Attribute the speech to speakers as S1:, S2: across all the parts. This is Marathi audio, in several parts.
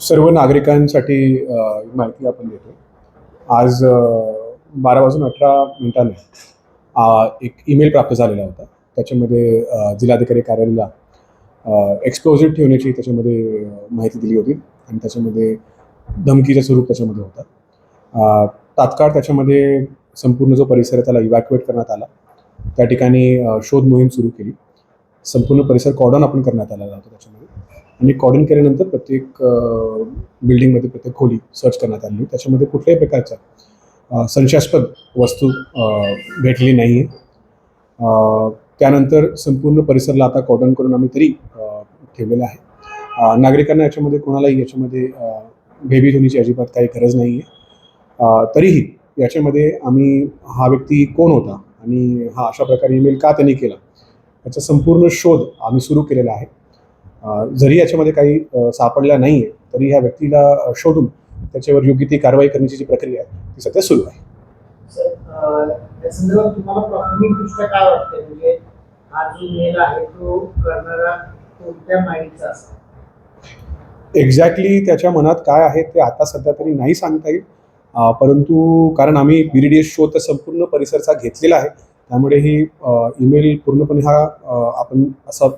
S1: सर्व नागरिकांसाठी माहिती आपण देतो आज बारा वाजून अठरा मिनिटांनी एक ईमेल प्राप्त झालेला होता. त्याच्यामध्ये जिल्हाधिकारी कार्यालयाला एक्सप्लोजिव्ह ठेवण्याची त्याच्यामध्ये माहिती दिली होती. आणि त्याच्यामध्ये धमकीचं स्वरूप त्याच्यामध्ये होतं. तात्काळ त्याच्यामध्ये संपूर्ण जो परिसर आहे त्याला इव्हॅक्युएट करण्यात आला. त्या ठिकाणी शोध मोहीम सुरू केली. संपूर्ण परिसर कॉर्डन आपण करण्यात आलेला होता त्याच्यामध्ये. आणि कॉर्डन केल्यानंतर प्रत्येक बिल्डिंगमध्ये प्रत्येक खोली सर्च करण्यात आली. त्याच्यामध्ये कुठल्याही प्रकारच्या संशयास्पद वस्तू भेटली नाही आहे त्यानंतर संपूर्ण परिसरला आता कॉर्डन करून आम्ही तरी ठेवलेला ठेवलेलं आहे. नागरिकांना याच्यामध्ये कोणालाही याच्यामध्ये अ, होण्याची अजिबात काही गरज नाही आहे तरीही याच्यामध्ये आम्ही हा व्यक्ती कोण होता? आणि हा अशा प्रकारे ईमेल का त्यांनी केला? याचा संपूर्ण शोध आम्ही सुरू केलेला आहे. जरी याच्यामध्ये काही अ, सापडल्या नाही आहे तरी ह्या व्यक्तीला शोधून त्याच्यावर योग्य ती कारवाई करण्याची जी प्रक्रिया आहे ती सध्या सुरू आहे.
S2: वाटतं म्हणजे
S1: एक्झॅक्टली त्याच्या मनात काय आहे ते आता सध्या तरी नाही सांगता येईल. परंतु कारण आम्ही बी डी एस शो तर संपूर्ण परिसरचा घेतलेला आहे त्यामुळे ही ईमेल पूर्णपणे हा आपण असं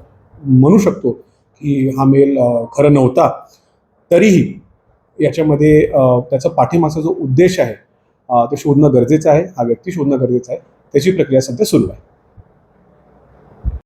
S1: म्हणू शकतो की हा मेल खरं नव्हता. तरीही याच्यामध्ये त्याचा पाठीमागचा जो उद्देश आहे तो ते शोधणं गरजेचं आहे हा व्यक्ती शोधणं गरजेचं आहे त्याची प्रक्रिया सध्या सुरू आहे.